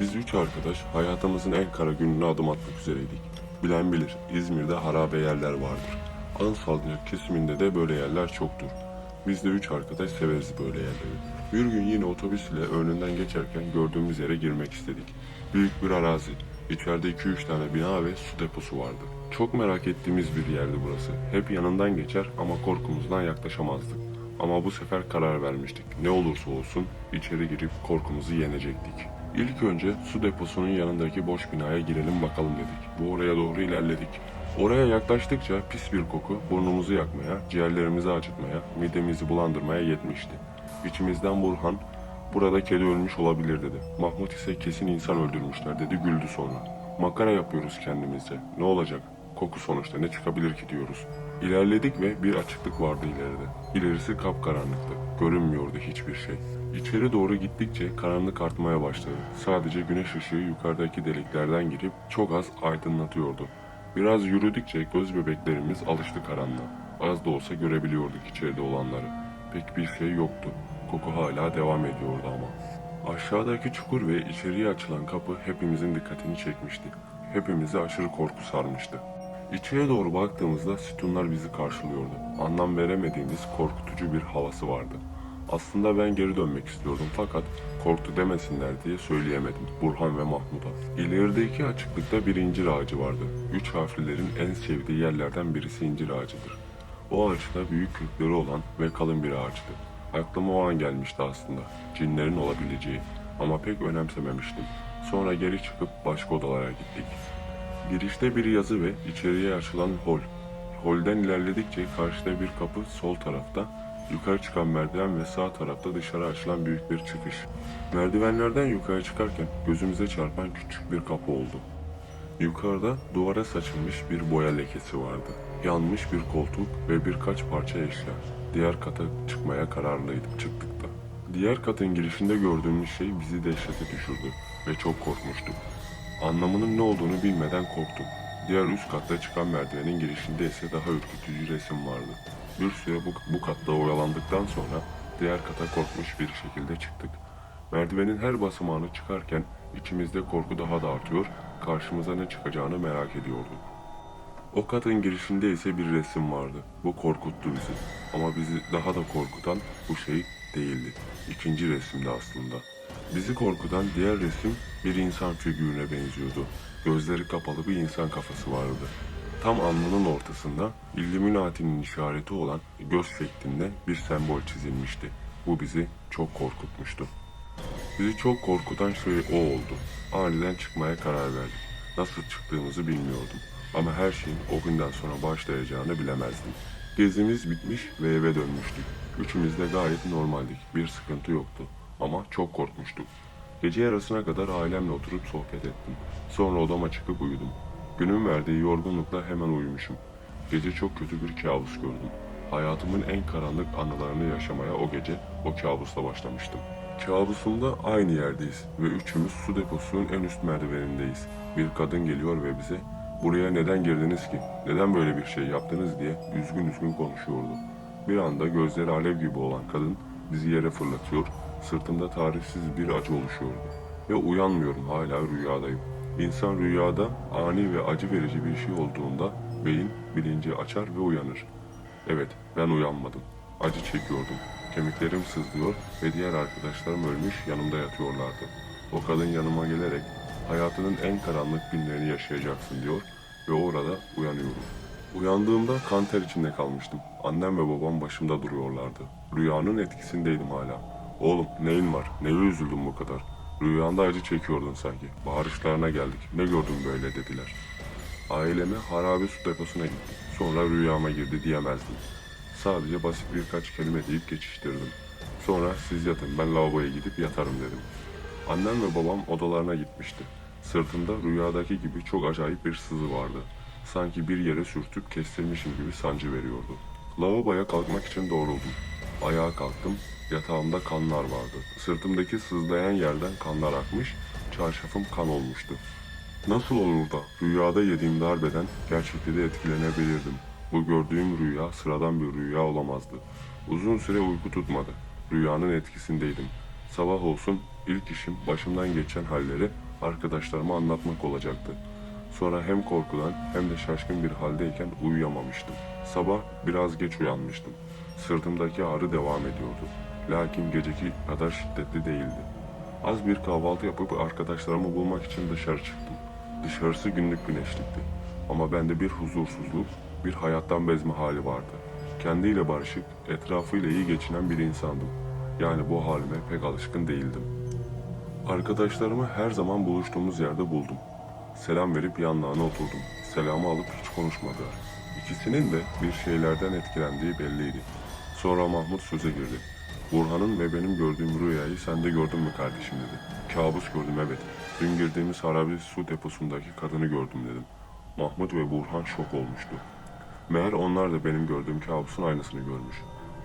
Biz üç arkadaş hayatımızın en kara gününe adım atmak üzereydik. Bilen bilir İzmir'de harabe yerler vardır. Ansalcak kesiminde de böyle yerler çoktur. Biz de üç arkadaş severiz böyle yerleri. Bir gün yine otobüs ile önünden geçerken gördüğümüz yere girmek istedik. Büyük bir arazi. İçeride 2-3 tane bina ve su deposu vardı. Çok merak ettiğimiz bir yerdi burası. Hep yanından geçer ama korkumuzdan yaklaşamazdık. Ama bu sefer karar vermiştik. Ne olursa olsun içeri girip korkumuzu yenecektik. İlk önce su deposunun yanındaki boş binaya girelim bakalım dedik. Bu oraya doğru ilerledik. Oraya yaklaştıkça pis bir koku burnumuzu yakmaya, ciğerlerimizi acıtmaya, midemizi bulandırmaya yetmişti. İçimizden Burhan, burada kedi ölmüş olabilir dedi. Mahmut ise kesin insan öldürmüşler dedi güldü sonra. Makara yapıyoruz kendimizce. Ne olacak? Koku sonuçta ne çıkabilir ki diyoruz. İlerledik ve bir açıklık vardı ileride. İlerisi kapkaranlıktı. Görünmüyordu hiçbir şey. İçeri doğru gittikçe karanlık artmaya başladı. Sadece güneş ışığı yukarıdaki deliklerden girip çok az aydınlatıyordu. Biraz yürüdükçe göz bebeklerimiz alıştı karanlığa. Az da olsa görebiliyorduk içeride olanları. Pek bir şey yoktu. Koku hala devam ediyordu ama. Aşağıdaki çukur ve içeriye açılan kapı hepimizin dikkatini çekmişti. Hepimizi aşırı korku sarmıştı. İçeriye doğru baktığımızda sütunlar bizi karşılıyordu. Anlam veremediğimiz korkutucu bir havası vardı. Aslında ben geri dönmek istiyordum fakat korktu demesinler diye söyleyemedim Burhan ve Mahmut'a. İlerideki açıklıkta bir incir ağacı vardı. Üç harflilerin en sevdiği yerlerden birisi incir ağacıdır. O ağaçta büyük kökleri olan ve kalın bir ağaçtı. Aklıma o an gelmişti aslında. Cinlerin olabileceği. Ama pek önemsememiştim. Sonra geri çıkıp başka odalara gittik. Girişte bir yazı ve içeriye açılan hol. Holden ilerledikçe karşıda bir kapı sol tarafta, yukarı çıkan merdiven ve sağ tarafta dışarı açılan büyük bir çıkış. Merdivenlerden yukarı çıkarken gözümüze çarpan küçük bir kapı oldu. Yukarıda duvara saçılmış bir boya lekesi vardı. Yanmış bir koltuk ve birkaç parça eşya. Diğer kata çıkmaya kararlıydık çıktık da. Diğer katın girişinde gördüğümüz şey bizi dehşete düşürdü ve çok korkmuştuk. Anlamının ne olduğunu bilmeden korktuk. Diğer üst katta çıkan merdivenin girişinde ise daha ürkütücü resim vardı. Bir süre bu, bu katta oyalandıktan sonra diğer kata korkmuş bir şekilde çıktık. Merdivenin her basamağını çıkarken içimizde korku daha da artıyor, karşımıza ne çıkacağını merak ediyorduk. O katın girişinde ise bir resim vardı. Bu korkuttu bizi. Ama bizi daha da korkutan bu şey değildi. İkinci resimdi aslında. Bizi korkutan diğer resim bir insan figürüne benziyordu. Gözleri kapalı bir insan kafası vardı. Tam alnının ortasında Illuminati'nin işareti olan göz şeklinde bir sembol çizilmişti. Bu bizi çok korkutmuştu. Bizi çok korkutan şey o oldu. Aniden çıkmaya karar verdik. Nasıl çıktığımızı bilmiyordum. Ama her şeyin o günden sonra başlayacağını bilemezdim. Gezimiz bitmiş ve eve dönmüştük. Üçümüz de gayet normaldik. Bir sıkıntı yoktu. Ama çok korkmuştuk. Gece yarısına kadar ailemle oturup sohbet ettim. Sonra odama çıkıp uyudum. Günün verdiği yorgunlukla hemen uyumuşum. Gece çok kötü bir kabus gördüm. Hayatımın en karanlık anılarını yaşamaya o gece o kabusla başlamıştım. Kabusumda aynı yerdeyiz ve üçümüz su deposunun en üst merdivenindeyiz. Bir kadın geliyor ve bize buraya neden girdiniz ki, neden böyle bir şey yaptınız diye üzgün üzgün konuşuyordu. Bir anda gözleri alev gibi olan kadın bizi yere fırlatıyor, sırtımda tarifsiz bir acı oluşuyordu. Ve uyanmıyorum hala rüyadayım. İnsan rüyada ani ve acı verici bir şey olduğunda beyin bilinci açar ve uyanır. Evet, ben uyanmadım. Acı çekiyordum. Kemiklerim sızlıyor ve diğer arkadaşlarım ölmüş yanımda yatıyorlardı. O kadın yanıma gelerek hayatının en karanlık günlerini yaşayacaksın diyor ve orada uyanıyorum. Uyandığımda kan ter içinde kalmıştım. Annem ve babam başımda duruyorlardı. Rüyanın etkisindeydim hala. Oğlum neyin var? Neye üzüldün bu kadar? Rüyanda acı çekiyordun sanki. Bağırışlarına geldik. Ne gördün böyle dediler. Aileme harabe su deposuna gittim. Sonra rüyama girdi diyemezdim. Sadece basit birkaç kelime deyip geçiştirdim. Sonra siz yatın ben lavaboya gidip yatarım dedim. Annem ve babam odalarına gitmişti. Sırtımda rüyadaki gibi çok acayip bir sızı vardı. Sanki bir yere sürtüp kestirmişim gibi sancı veriyordu. Lavaboya kalkmak için doğruldum. Ayağa kalktım. Yatağımda kanlar vardı. Sırtımdaki sızlayan yerden kanlar akmış, çarşafım kan olmuştu. Nasıl olur da rüyada yediğim darbeden gerçekte de etkilenebilirdim. Bu gördüğüm rüya sıradan bir rüya olamazdı. Uzun süre uyku tutmadı. Rüyanın etkisindeydim. Sabah olsun İlk işim başımdan geçen halleri arkadaşlarıma anlatmak olacaktı. Sonra hem korkudan hem de şaşkın bir haldeyken uyuyamamıştım. Sabah biraz geç uyanmıştım. Sırtımdaki ağrı devam ediyordu. Lakin geceki kadar şiddetli değildi. Az bir kahvaltı yapıp arkadaşlarımı bulmak için dışarı çıktım. Dışarısı günlük güneşlikti. Ama bende bir huzursuzluk, bir hayattan bezme hali vardı. Kendiyle barışık, etrafıyla iyi geçinen bir insandım. Yani bu halime pek alışkın değildim. Arkadaşlarımı her zaman buluştuğumuz yerde buldum. Selam verip yanlarına oturdum. Selamı alıp hiç konuşmadılar. İkisinin de bir şeylerden etkilendiği belliydi. Sonra Mahmut söze girdi. Burhan'ın ve benim gördüğüm rüyayı sen de gördün mü kardeşim dedi. Kabus gördüm evet. Dün girdiğimiz harabe su deposundaki kadını gördüm dedim. Mahmut ve Burhan şok olmuştu. Meğer onlar da benim gördüğüm kabusun aynısını görmüş.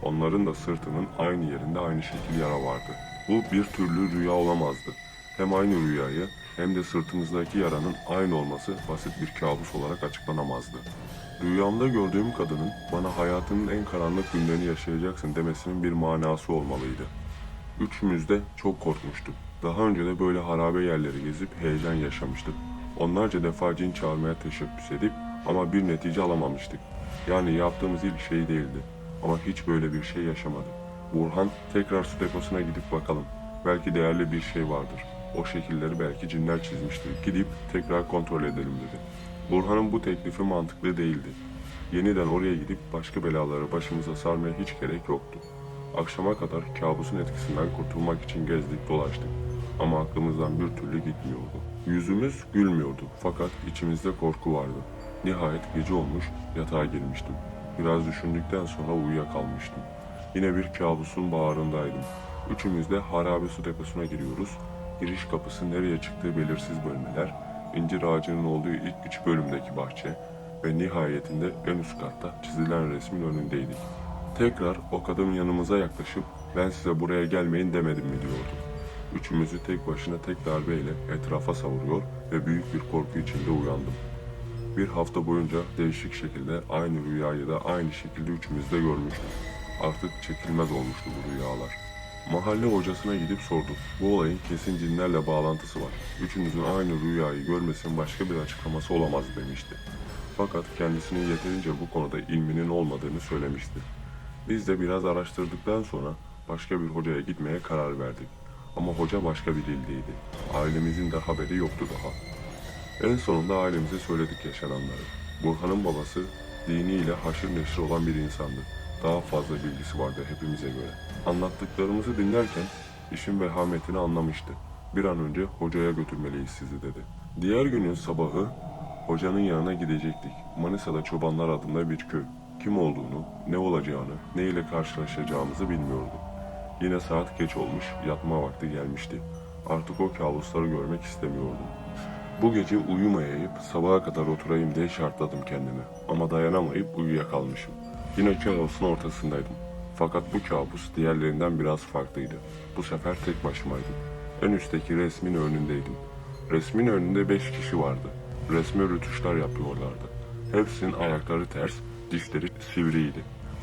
Onların da sırtının aynı yerinde aynı şekil yara vardı. Bu bir türlü rüya olamazdı. Hem aynı rüyayı hem de sırtımızdaki yaranın aynı olması basit bir kabus olarak açıklanamazdı. Rüyamda gördüğüm kadının bana hayatının en karanlık günlerini yaşayacaksın demesinin bir manası olmalıydı. Üçümüz de çok korkmuştuk. Daha önce de böyle harabe yerleri gezip heyecan yaşamıştık. Onlarca defa cin çağırmaya teşebbüs edip ama bir netice alamamıştık. Yani yaptığımız ilk şey değildi. Ama hiç böyle bir şey yaşamadık. Burhan tekrar su deposuna gidip bakalım. Belki değerli bir şey vardır. O şekilleri belki cinler çizmiştir. Gidip tekrar kontrol edelim dedi. Burhan'ın bu teklifi mantıklı değildi. Yeniden oraya gidip başka belaları başımıza sarmaya hiç gerek yoktu. Akşama kadar kabusun etkisinden kurtulmak için gezdik dolaştık. Ama aklımızdan bir türlü gitmiyordu. Yüzümüz gülmüyordu fakat içimizde korku vardı. Nihayet gece olmuş yatağa girmiştim. Biraz düşündükten sonra uyuyakalmıştım. Yine bir kabusun bağrındaydım. Üçümüz de harabe su deposuna giriyoruz. Giriş kapısı nereye çıktığı belirsiz bölmeler, incir ağacının olduğu ilk üç bölümdeki bahçe ve nihayetinde en üst katta çizilen resmin önündeydik. Tekrar o kadın yanımıza yaklaşıp ben size buraya gelmeyin demedim mi diyordu. Üçümüzü tek başına tek darbeyle etrafa savuruyor ve büyük bir korku içinde uyandım. Bir hafta boyunca değişik şekilde aynı rüyayı da aynı şekilde üçümüz de görmüştük. Artık çekilmez olmuştu bu rüyalar. Mahalle hocasına gidip sorduk. Bu olayın kesin cinlerle bağlantısı var. Üçünüzün aynı rüyayı görmesinin başka bir açıklaması olamaz demişti. Fakat kendisinin yeterince bu konuda ilminin olmadığını söylemişti. Biz de biraz araştırdıktan sonra başka bir hocaya gitmeye karar verdik. Ama hoca başka bir ildeydi. Ailemizin de haberi yoktu daha. En sonunda ailemize söyledik yaşananları. Burhan'ın babası diniyle haşır neşir olan bir insandı. Daha fazla bilgisi vardı hepimize göre. Anlattıklarımızı dinlerken işin vehametini anlamıştı. Bir an önce hocaya götürmeliyiz sizi dedi. Diğer günün sabahı hocanın yanına gidecektik. Manisa'da Çobanlar adında bir köy. Kim olduğunu, ne olacağını, ne ile karşılaşacağımızı bilmiyorduk. Yine saat geç olmuş, yatma vakti gelmişti. Artık o kabusları görmek istemiyordum. Bu gece uyumayayıp sabaha kadar oturayım diye şartladım kendimi. Ama dayanamayıp uyuyakalmışım. Yine kabusun ortasındaydım. Fakat bu kabus diğerlerinden biraz farklıydı. Bu sefer tek başımaydım. En üstteki resmin önündeydim. Resmin önünde beş kişi vardı. Resme rütuşlar yapıyorlardı. Hepsinin ayakları ters, dişleri sivriydi.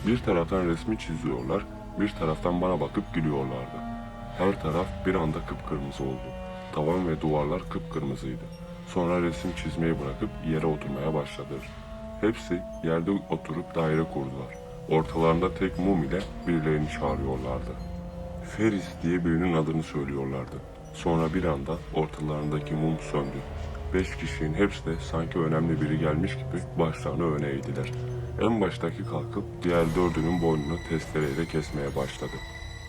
Bir taraftan resmi çiziyorlar, bir taraftan bana bakıp gülüyorlardı. Her taraf bir anda kıpkırmızı oldu. Tavan ve duvarlar kıpkırmızıydı. Sonra resim çizmeyi bırakıp yere oturmaya başladılar. Hepsi yerde oturup daire kurdular. Ortalarında tek mum ile birilerini çağırıyorlardı. Feris diye birinin adını söylüyorlardı. Sonra bir anda ortalarındaki mum söndü. Beş kişinin hepsi de sanki önemli biri gelmiş gibi başlarını öne eğdiler. En baştaki kalkıp diğer dördünün boynunu testereyle kesmeye başladı.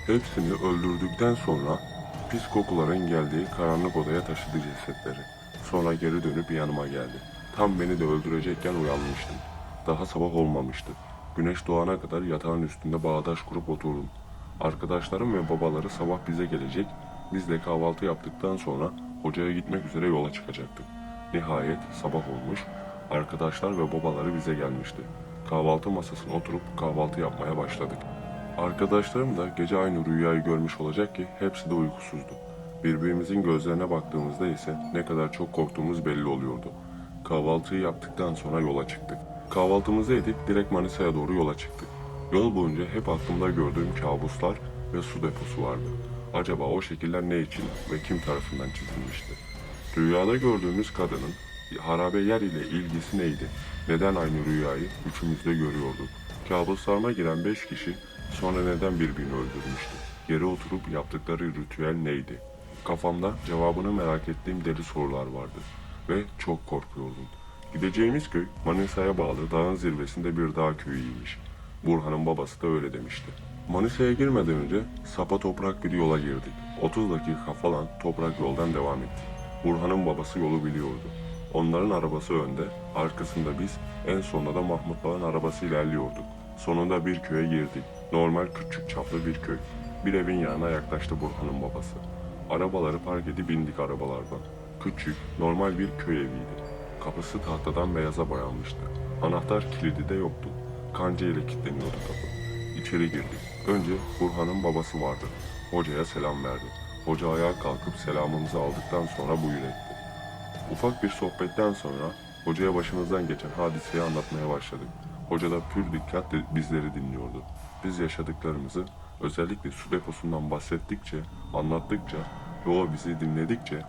Hepsini öldürdükten sonra pis kokuların geldiği karanlık odaya taşıdı cesetleri. Sonra geri dönüp yanıma geldi. Tam beni de öldürecekken uyanmıştım. Daha sabah olmamıştı. Güneş doğana kadar yatağın üstünde bağdaş kurup oturdum. Arkadaşlarım ve babaları sabah bize gelecek, biz de kahvaltı yaptıktan sonra hocaya gitmek üzere yola çıkacaktık. Nihayet sabah olmuş, arkadaşlar ve babaları bize gelmişti. Kahvaltı masasına oturup kahvaltı yapmaya başladık. Arkadaşlarım da gece aynı rüyayı görmüş olacak ki hepsi de uykusuzdu. Birbirimizin gözlerine baktığımızda ise ne kadar çok korktuğumuz belli oluyordu. Kahvaltıyı yaptıktan sonra yola çıktık. Kahvaltımızı edip direkt Manisa'ya doğru yola çıktık. Yol boyunca hep aklımda gördüğüm kabuslar ve su deposu vardı. Acaba o şekiller ne için ve kim tarafından çizilmişti? Rüyada gördüğümüz kadının harabe yer ile ilgisi neydi? Neden aynı rüyayı üçümüz de görüyorduk? Kabuslarıma giren beş kişi sonra neden birbirini öldürmüştü? Geri oturup yaptıkları ritüel neydi? Kafamda cevabını merak ettiğim deli sorular vardı ve çok korkuyordum. Gideceğimiz köy Manisa'ya bağlı dağın zirvesinde bir dağ köyüymüş. Burhan'ın babası da öyle demişti. Manisa'ya girmeden önce sapa toprak bir yola girdik. 30 dakika falan toprak yoldan devam ettik. Burhan'ın babası yolu biliyordu. Onların arabası önde, arkasında biz, en sonunda da Mahmutların arabası ilerliyorduk. Sonunda bir köye girdik. Normal küçük çaplı bir köy. Bir evin yanına yaklaştı Burhan'ın babası. Arabaları park edip bindik arabalardan. Küçük, normal bir köy eviydi. Kapısı tahtadan beyaza boyanmıştı. Anahtar kilidi de yoktu. Kanca ile kilitleniyordu kapı. İçeri girdik. Önce Burhan'ın babası vardı. Hocaya selam verdi. Hoca ayağa kalkıp selamımızı aldıktan sonra buyur etti. Ufak bir sohbetten sonra hocaya başımızdan geçen hadiseyi anlatmaya başladık. Hoca da pür dikkatle bizleri dinliyordu. Biz yaşadıklarımızı özellikle su deposundan bahsettikçe, anlattıkça ve o bizi dinledikçe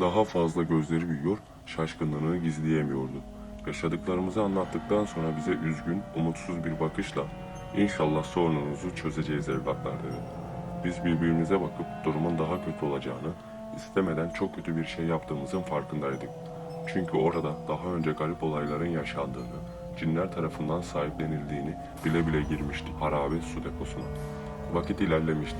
daha fazla gözleri büyüyor, şaşkınlığını gizleyemiyordu. Yaşadıklarımızı anlattıktan sonra bize üzgün, umutsuz bir bakışla İnşallah sorununuzu çözeceğiz evlatlar dedi. Biz birbirimize bakıp durumun daha kötü olacağını, istemeden çok kötü bir şey yaptığımızın farkındaydık. Çünkü orada daha önce garip olayların yaşandığını, cinler tarafından sahiplenildiğini bile bile girmiştik harabe su deposuna. Vakit ilerlemişti.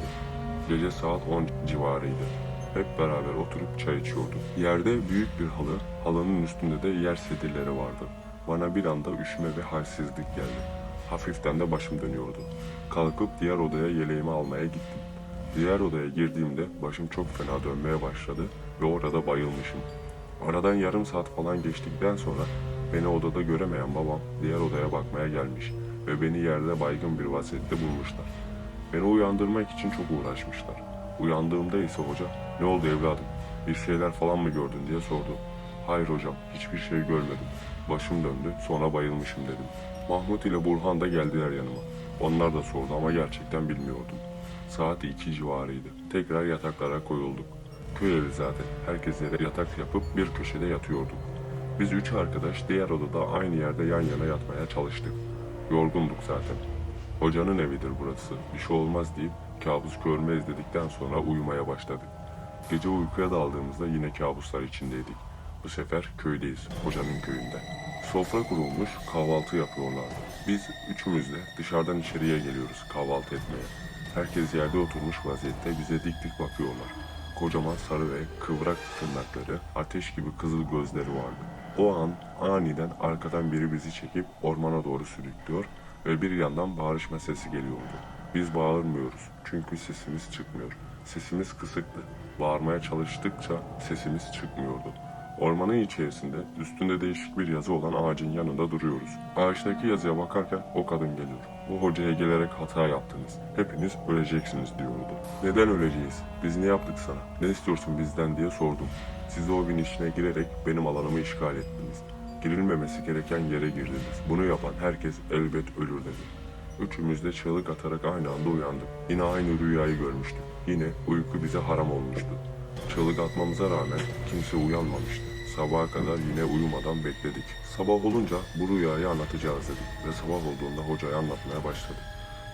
Gece saat 10 civarıydı. Hep beraber oturup çay içiyorduk. Yerde büyük bir halı, halının üstünde de yer sedirleri vardı. Bana bir anda üşüme ve halsizlik geldi. Hafiften de başım dönüyordu. Kalkıp diğer odaya yeleğimi almaya gittim. Diğer odaya girdiğimde başım çok fena dönmeye başladı ve orada bayılmışım. Aradan yarım saat falan geçtikten sonra beni odada göremeyen babam diğer odaya bakmaya gelmiş ve beni yerde baygın bir vaziyette bulmuşlar. Beni uyandırmak için çok uğraşmışlar. Uyandığımda ise hoca ne oldu evladım bir şeyler falan mı gördün diye sordu. Hayır hocam hiçbir şey görmedim. Başım döndü sonra bayılmışım dedim. Mahmut ile Burhan da geldiler yanıma. Onlar da sordu ama gerçekten bilmiyordum. Saat iki civarıydı. Tekrar yataklara koyulduk. Köy evi zaten. Herkes yere yatak yapıp bir köşede yatıyorduk. Biz üç arkadaş diğer odada aynı yerde yan yana yatmaya çalıştık. Yorgunduk zaten. Hocanın evidir burası. Bir şey olmaz deyip kabus görmeyiz dedikten sonra uyumaya başladık. Gece uykuya daldığımızda yine kabuslar içindeydik. Bu sefer köydeyiz, hocanın köyünde. Sofra kurulmuş, kahvaltı yapıyorlardı. Biz üçümüz de dışarıdan içeriye geliyoruz kahvaltı etmeye. Herkes yerde oturmuş vaziyette bize dik dik bakıyorlar. Kocaman sarı ve kıvrak tırnakları, ateş gibi kızıl gözleri vardı. O an aniden arkadan biri bizi çekip ormana doğru sürüklüyor ve bir yandan bağırışma sesi geliyordu. Biz bağırmıyoruz çünkü sesimiz çıkmıyor. Sesimiz kısıktı. Bağırmaya çalıştıkça sesimiz çıkmıyordu. Ormanın içerisinde üstünde değişik bir yazı olan ağacın yanında duruyoruz. Ağaçtaki yazıya bakarken o kadın geliyor. Bu hocaya gelerek hata yaptınız. Hepiniz öleceksiniz diyordu. Neden öleceğiz? Biz ne yaptık sana? Ne istiyorsun bizden diye sordum. Siz o gün içine girerek benim alanımı işgal ettiniz. Girilmemesi gereken yere girdiniz. Bunu yapan herkes elbet ölür dedi. Üçümüz de çığlık atarak aynı anda uyandık. Yine aynı rüyayı görmüştük. Yine uyku bize haram olmuştu. Çığlık atmamıza rağmen kimse uyanmamıştı. Sabaha kadar yine uyumadan bekledik. Sabah olunca bu rüyayı anlatacağız dedik ve sabah olduğunda hocaya anlatmaya başladık.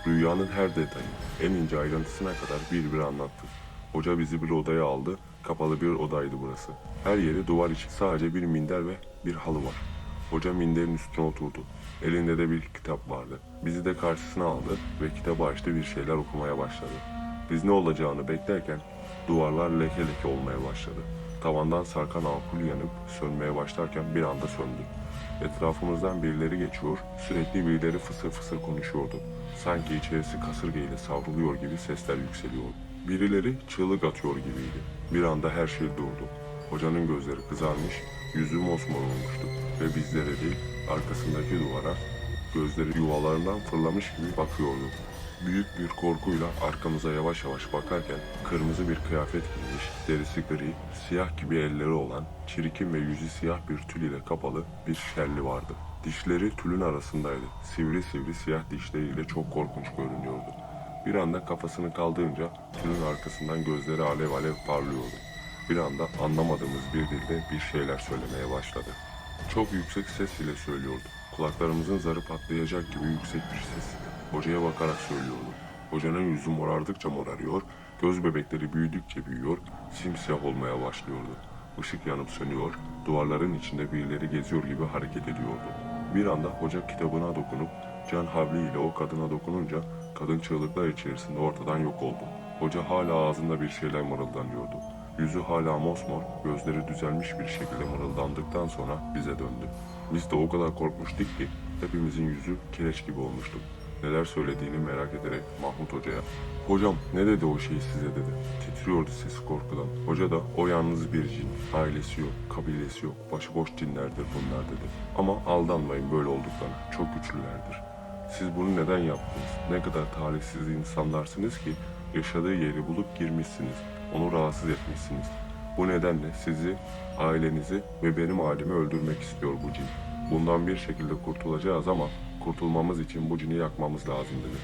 Rüyanın her detayı, en ince ayrıntısına kadar bir bir anlattı. Hoca bizi bir odaya aldı, kapalı bir odaydı burası. Her yeri duvar içi, sadece bir minder ve bir halı var. Hoca minderin üstüne oturdu. Elinde de bir kitap vardı. Bizi de karşısına aldı ve kitabı açtı bir şeyler okumaya başladı. Biz ne olacağını beklerken duvarlar leke leke olmaya başladı. Tavandan sarkan ampul yanıp sönmeye başlarken bir anda söndü. Etrafımızdan birileri geçiyor, sürekli birileri fısır fısır konuşuyordu. Sanki içerisi kasırga ile savruluyor gibi sesler yükseliyordu. Birileri çığlık atıyor gibiydi. Bir anda her şey durdu. Hocanın gözleri kızarmış, yüzü mosmor olmuştu ve bizlere değil arkasındaki duvara gözleri yuvalarından fırlamış gibi bakıyordu. Büyük bir korkuyla arkamıza yavaş yavaş bakarken kırmızı bir kıyafet giymiş, derisi gri, siyah gibi elleri olan, çirkin ve yüzü siyah bir tül ile kapalı bir şerli vardı. Dişleri tülün arasındaydı. Sivri sivri siyah dişleriyle çok korkunç görünüyordu. Bir anda kafasını kaldırınca tünün arkasından gözleri alev alev parlıyordu. Bir anda anlamadığımız bir dilde bir şeyler söylemeye başladı. Çok yüksek ses ile söylüyordu. Kulaklarımızın zarı patlayacak gibi yüksek bir ses. Hocaya bakarak söylüyordu. Hocanın yüzü morardıkça morarıyor, göz bebekleri büyüdükçe büyüyor, simsiyah olmaya başlıyordu. Işık yanıp sönüyor, duvarların içinde birileri geziyor gibi hareket ediyordu. Bir anda hoca kitabına dokunup can havliyle o kadına dokununca kadın çığlıklar içerisinde ortadan yok oldu. Hoca hala ağzında bir şeyler mırıldanıyordu. Yüzü hala mosmor, gözleri düzelmiş bir şekilde mırıldandıktan sonra bize döndü. Biz de o kadar korkmuştuk ki hepimizin yüzü kireç gibi olmuştu. Neler söylediğini merak ederek Mahmut Hoca'ya ''Hocam ne dedi o şey size?'' dedi. Titriyordu sesi korkudan. Hoca da o yalnız bir cin. Ailesi yok, kabilesi yok. Başıboş cinlerdir bunlar dedi. Ama aldanmayın böyle olduklarına. Çok güçlülerdir. Siz bunu neden yaptınız? Ne kadar talihsiz insanlarsınız ki yaşadığı yeri bulup girmişsiniz. Onu rahatsız etmişsiniz. Bu nedenle sizi, ailenizi ve benim ailemi öldürmek istiyor bu cin. Bundan bir şekilde kurtulacağız ama kurtulmamız için bu cini yakmamız lazım dedi.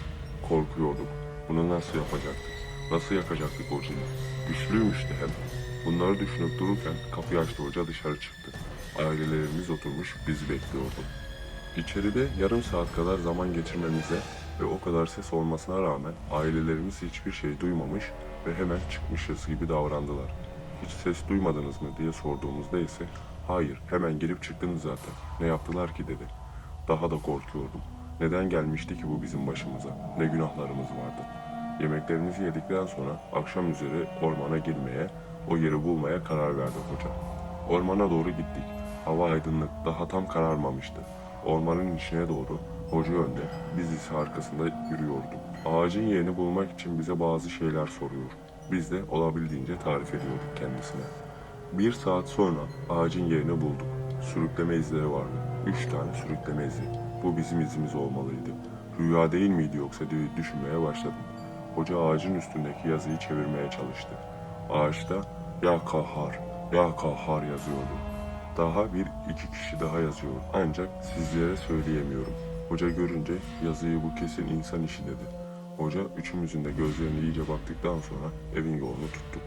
Korkuyorduk. Bunu nasıl yapacaktık? Nasıl yakacaktık o cini? Güçlüymüştü hem. Bunları düşünüp dururken kapıyı açtı hoca dışarı çıktı. Ailelerimiz oturmuş bizi bekliyordu. İçeride yarım saat kadar zaman geçirmemize ve o kadar ses olmasına rağmen ailelerimiz hiçbir şey duymamış ve hemen çıkmışız gibi davrandılar. Hiç ses duymadınız mı diye sorduğumuzda ise hayır hemen gelip çıktınız zaten ne yaptılar ki dedi. Daha da korkuyordum. Neden gelmişti ki bu bizim başımıza? Ne günahlarımız vardı? Yemeklerimizi yedikten sonra akşam üzeri ormana girmeye, o yeri bulmaya karar verdi hoca. Ormana doğru gittik. Hava aydınlık, daha tam kararmamıştı. Ormanın içine doğru, hoca önde, biz ise arkasında yürüyorduk. Ağacın yerini bulmak için bize bazı şeyler soruyor. Biz de olabildiğince tarif ediyorduk kendisine. Bir saat sonra ağacın yerini bulduk. Sürükleme izleri vardı. Üç tane sürükleme izi. Bu bizim izimiz olmalıydı. Rüya değil miydi yoksa diye düşünmeye başladım. Hoca ağacın üstündeki yazıyı çevirmeye çalıştı. Ağaçta ya kahhar, ya kahhar yazıyordu. Daha bir iki kişi daha yazıyor. Ancak sizlere söyleyemiyorum. Hoca görünce yazıyı bu kesin insan işi dedi. Hoca üçümüzün de gözlerini iyice baktıktan sonra evin yolunu tuttuk.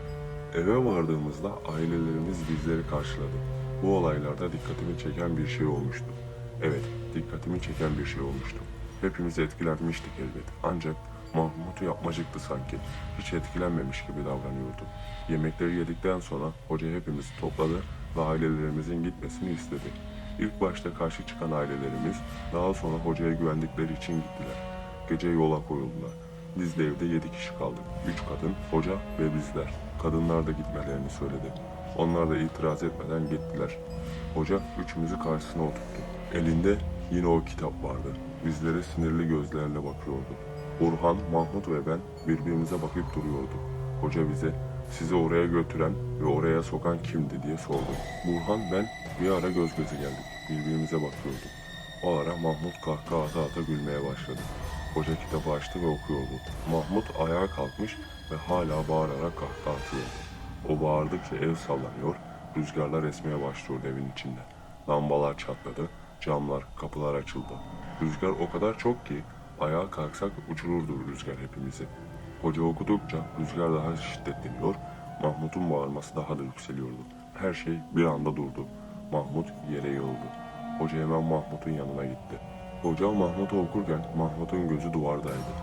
Eve vardığımızda ailelerimiz bizleri karşıladı. Bu olaylarda dikkatimi çeken bir şey olmuştu. Evet, dikkatimi çeken bir şey olmuştu. Hepimiz etkilenmiştik elbet. Ancak Mahmut'u yapmacıktı sanki. Hiç etkilenmemiş gibi davranıyordu. Yemekleri yedikten sonra hoca hepimizi topladı ve ailelerimizin gitmesini istedi. İlk başta karşı çıkan ailelerimiz daha sonra hocaya güvendikleri için gittiler. Gece yola koyuldular. Biz de evde yedi kişi kaldık. Üç kadın, hoca ve bizler. Kadınlar da gitmelerini söyledi. Onlar da itiraz etmeden gittiler. Hoca üçümüzü karşısına oturttu. Elinde yine o kitap vardı. Bizlere sinirli gözlerle bakıyordu. Burhan, Mahmut ve ben birbirimize bakıp duruyorduk. Hoca bize sizi oraya götüren ve oraya sokan kimdi diye sordu. Burhan ben bir ara göz göze geldik. Birbirimize bakıyorduk. O ara Mahmut kahkaha ata ata gülmeye başladı. Hoca kitabı açtı ve okuyordu. Mahmut ayağa kalkmış ve hala bağırarak kahkaha atıyordu. O bağırdıkça ev sallanıyor, rüzgarlar esmeye başlıyordu evin içinde. Lambalar çatladı, camlar, kapılar açıldı. Rüzgar o kadar çok ki ayağa kalksak uçururdu rüzgar hepimizi. Hoca okudukça rüzgar daha şiddetleniyor, Mahmut'un bağırması daha da yükseliyordu. Her şey bir anda durdu. Mahmut yere yığıldı. Hoca hemen Mahmut'un yanına gitti. Hoca Mahmut'u okurken Mahmut'un gözü duvardaydı.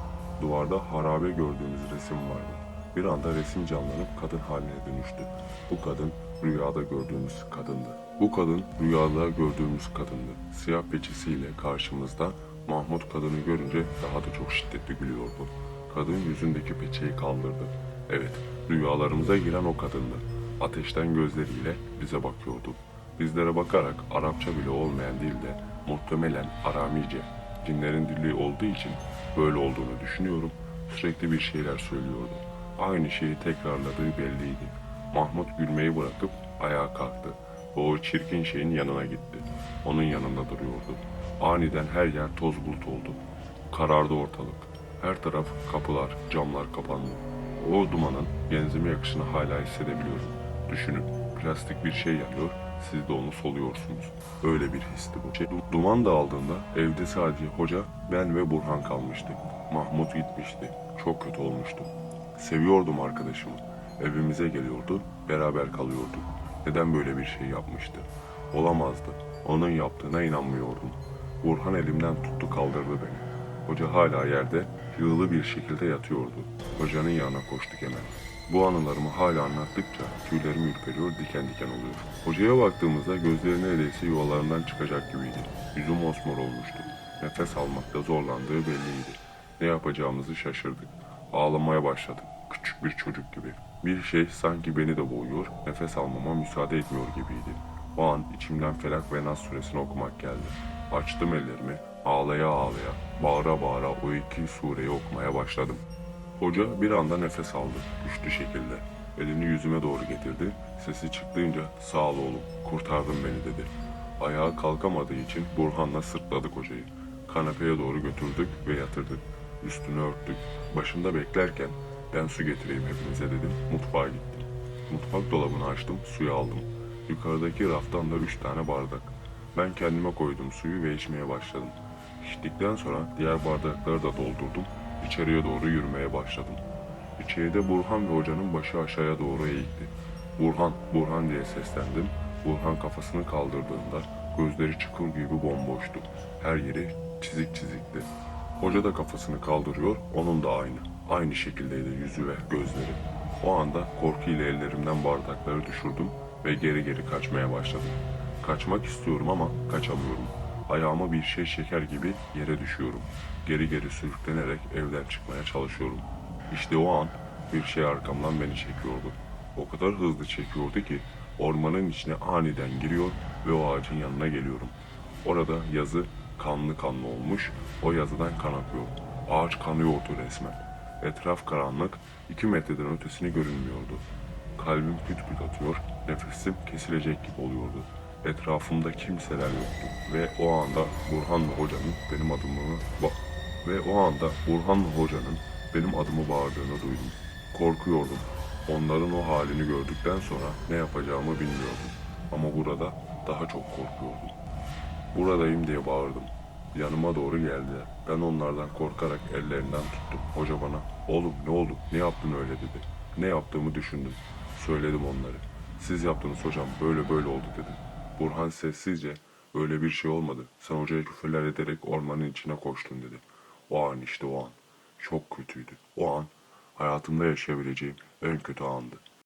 Duvarda harabe gördüğümüz resim vardı. Bir anda resim canlanıp kadın haline dönüştü. Bu kadın rüyada gördüğümüz kadındı. Bu kadın rüyada gördüğümüz kadındı. Siyah peçesiyle karşımızda Mahmut kadını görünce daha da çok şiddetli gülüyordu. Kadın yüzündeki peçeyi kaldırdı. Evet, rüyalarımıza giren o kadındı. Ateşten gözleriyle bize bakıyordu. Bizlere bakarak Arapça bile olmayan dilde muhtemelen Aramice, cinlerin dili olduğu için böyle olduğunu düşünüyorum. Sürekli bir şeyler söylüyordu. Aynı şeyi tekrarladığı belliydi. Mahmut gülmeyi bırakıp ayağa kalktı ve o çirkin şeyin yanına gitti. Onun yanında duruyordu. Aniden her yer toz bulut oldu. Karardı ortalık. Her taraf kapılar, camlar kapandı. O dumanın benzeme yakışını hala hissedebiliyorum. Düşünün, plastik bir şey yanıyor, siz de onu soluyorsunuz. Öyle bir histi bu. Şey, du- duman dağıldığında evde sadece hoca, ben ve Burhan kalmıştık. Mahmut gitmişti. Çok kötü olmuştum. Seviyordum arkadaşımı. Evimize geliyordu, beraber kalıyorduk. Neden böyle bir şey yapmıştı? Olamazdı. Onun yaptığına inanmıyordum. Burhan elimden tuttu kaldırdı beni. Hoca hala yerde, yığılı bir şekilde yatıyordu. Hocanın yanına koştuk hemen. Bu anılarımı hala anlattıkça tüylerim ürperiyor, diken diken oluyor. Hocaya baktığımızda gözleri neredeyse yuvalarından çıkacak gibiydi. Yüzü mosmor olmuştu. Nefes almakta zorlandığı belliydi. Ne yapacağımızı şaşırdık. Ağlamaya başladık. Küçük bir çocuk gibi. Bir şey sanki beni de boğuyor, nefes almama müsaade etmiyor gibiydi. O an içimden Felak ve Nas suresini okumak geldi. Açtım ellerimi, ağlaya ağlaya, bağıra bağıra o iki sureyi okumaya başladım. Hoca bir anda nefes aldı, güçlü şekilde. Elini yüzüme doğru getirdi, sesi çıktığınca sağ ol oğlum, kurtardın beni dedi. Ayağa kalkamadığı için Burhan'la sırtladık hocayı. Kanepeye doğru götürdük ve yatırdık. Üstünü örttük. Başında beklerken ben su getireyim hepinize dedim. Mutfağa gittim. Mutfak dolabını açtım, suyu aldım. Yukarıdaki raftan da üç tane bardak. Ben kendime koydum suyu ve içmeye başladım. İçtikten sonra diğer bardakları da doldurdum. İçeriye doğru yürümeye başladım. İçeride Burhan ve hocanın başı aşağıya doğru eğikti. Burhan, Burhan diye seslendim. Burhan kafasını kaldırdığında gözleri çukur gibi bomboştu. Her yeri çizik çizikti. Hoca da kafasını kaldırıyor, onun da aynı. Aynı şekildeydi yüzü ve gözleri. O anda korkuyla ellerimden bardakları düşürdüm ve geri geri kaçmaya başladım. Kaçmak istiyorum ama kaçamıyorum. Ayağıma bir şey çeker gibi yere düşüyorum. Geri geri sürüklenerek evden çıkmaya çalışıyorum. İşte o an bir şey arkamdan beni çekiyordu. O kadar hızlı çekiyordu ki ormanın içine aniden giriyor ve o ağacın yanına geliyorum. Orada yazı kanlı kanlı olmuş, o yazıdan kan akıyor. Ağaç kanıyordu resmen. Etraf karanlık, iki metreden ötesini görünmüyordu. Kalbim küt küt atıyor, nefesim kesilecek gibi oluyordu. Etrafımda kimseler yoktu ve o anda Burhanlı hocanın benim adımı ba- ve o anda Burhanlı hocanın benim adımı bağırdığını duydum. Korkuyordum. Onların o halini gördükten sonra ne yapacağımı bilmiyordum. Ama burada daha çok korkuyordum. Buradayım diye bağırdım. Yanıma doğru geldiler. Ben onlardan korkarak ellerinden tuttum. Hoca bana, oğlum ne oldu, ne yaptın öyle dedi. Ne yaptığımı düşündüm. Söyledim onları. Siz yaptınız hocam, böyle böyle oldu dedim. Burhan sessizce, öyle bir şey olmadı. Sen hocaya küfürler ederek ormanın içine koştun dedi. O an işte o an. Çok kötüydü. O an hayatımda yaşayabileceğim en kötü andı.